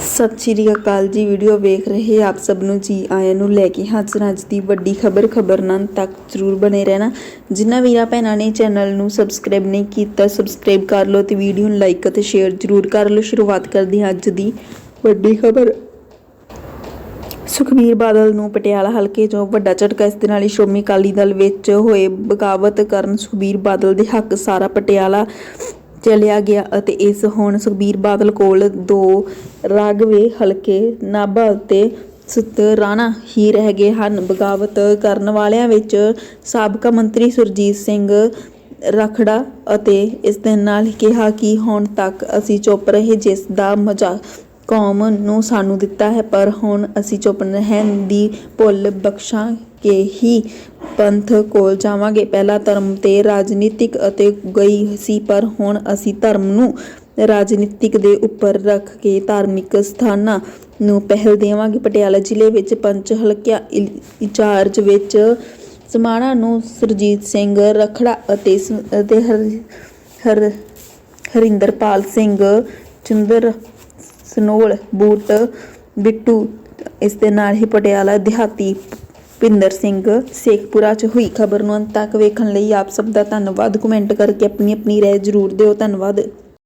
ਸਤਿ ਸ਼੍ਰੀ ਅਕਾਲ ਜੀ ਵੀਡੀਓ ਵੇਖ ਰਹੇ ਆਪ ਸਭ ਨੂੰ ਜੀ ਆਇਆਂ ਨੂੰ ਲੈ ਕੇ ਹਾਜ਼ਰ ਅੱਜ ਦੀ ਵੱਡੀ ਖਬਰ ਖਬਰਨਾਮ ਤੱਕ ਜ਼ਰੂਰ ਬਣੇ ਰਹਿਣਾ। ਜਿਨ੍ਹਾਂ ਵੀਰਾਂ ਭੈਣਾਂ ਨੇ ਚੈਨਲ ਨੂੰ ਸਬਸਕ੍ਰਾਈਬ ਨਹੀਂ ਕੀਤਾ ਸਬਸਕ੍ਰਾਈਬ ਕਰ ਲਓ ਤੇ ਵੀਡੀਓ ਨੂੰ ਲਾਈਕ ਅਤੇ ਸ਼ੇਅਰ ਜ਼ਰੂਰ ਕਰ ਲਓ। ਸ਼ੁਰੂਆਤ ਕਰਦੇ ਹਾਂ ਅੱਜ ਦੀ ਵੱਡੀ ਖਬਰ। ਸੁਖਬੀਰ ਬਾਦਲ ਨੂੰ ਪਟਿਆਲਾ ਹਲਕੇ 'ਚੋਂ ਵੱਡਾ ਝਟਕਾ, ਇਸ ਦੇ ਨਾਲ ਹੀ ਸ਼੍ਰੋਮਣੀ ਅਕਾਲੀ ਦਲ ਵਿੱਚ ਹੋਏ ਬਗਾਵਤ ਕਰਨ ਸੁਖਬੀਰ ਬਾਦਲ ਦੇ ਹੱਕ ਸਾਰਾ ਪਟਿਆਲਾ ਚਲਿਆ ਗਿਆ ਅਤੇ ਇਸ ਹੁਣ ਸੁਖਬੀਰ ਬਾਦਲ ਕੋਲ ਦੋ ਰਾਗਵੇ ਹਲਕੇ ਨਾਭਾ ਅਤੇ ਸੁਤਰਾਣਾ ਹੀ ਰਹਿ ਗਏ ਹਨ। ਬਗਾਵਤ ਕਰਨ ਵਾਲਿਆਂ ਵਿੱਚ ਸਾਬਕਾ ਮੰਤਰੀ ਸੁਰਜੀਤ ਸਿੰਘ ਰਖੜਾ ਅਤੇ ਇਸ ਦੇ ਨਾਲ ਕਿਹਾ ਕਿ ਹੁਣ ਤੱਕ ਅਸੀਂ ਚੁੱਪ ਰਹੇ ਜਿਸ ਦਾ ਮਜ਼ਾ ਕੌਮ ਨੂੰ ਸਾਨੂੰ ਦਿੱਤਾ ਹੈ, ਪਰ ਹੁਣ ਅਸੀਂ ਚੁੱਪ ਰਹਿਣ ਦੀ ਭੁੱਲ ਬਖਸ਼ਾਂ ਕੇ ਹੀ ਪੰਥ ਕੋਲ ਜਾਵਾਂਗੇ। ਪਹਿਲਾ ਧਰਮ ਤੇ ਰਾਜਨੀਤਿਕ ਅਤੇ ਗਈ ਸੀ, ਪਰ ਹੁਣ ਅਸੀਂ ਧਰਮ ਨੂੰ ਰਾਜਨੀਤਿਕ ਦੇ ਉੱਪਰ ਰੱਖ ਕੇ ਧਾਰਮਿਕ ਸਥਾਨਾਂ ਨੂੰ ਪਹਿਲ ਦੇਵਾਂਗੇ। ਪਟਿਆਲਾ ਜ਼ਿਲ੍ਹੇ ਵਿੱਚ ਪੰਚ ਹਲਕਿਆਂ ਇੰਚਾਰਜ ਵਿੱਚ ਸਮਾਣਾ ਨੂੰ ਸੁਰਜੀਤ ਸਿੰਘ ਰਖੜਾ ਅਤੇ ਅਤੇ ਹਰ ਹਰ, ਹਰਿੰਦਰਪਾਲ ਸਿੰਘ ਚੰਦਰ ਸਨੋਲ, ਬੂਟ, ਬਿੱਟੂ, ਇਸ ਦੇ ਨਾਲ ਹੀ ਪਟਿਆਲਾ ਦਿਹਾਤੀ ਭਿੰਦਰ ਸਿੰਘ ਸੇਖਪੁਰਾ ਚ ਹੋਈ ਖਬਰ ਨੂੰ ਅੰਤ ਤੱਕ ਵੇਖਣ ਲਈ ਆਪ ਸਭ ਦਾ ਧੰਨਵਾਦ। ਕਮੈਂਟ ਕਰਕੇ ਆਪਣੀ ਆਪਣੀ ਰਾਏ ਜ਼ਰੂਰ ਦਿਓ। ਧੰਨਵਾਦ।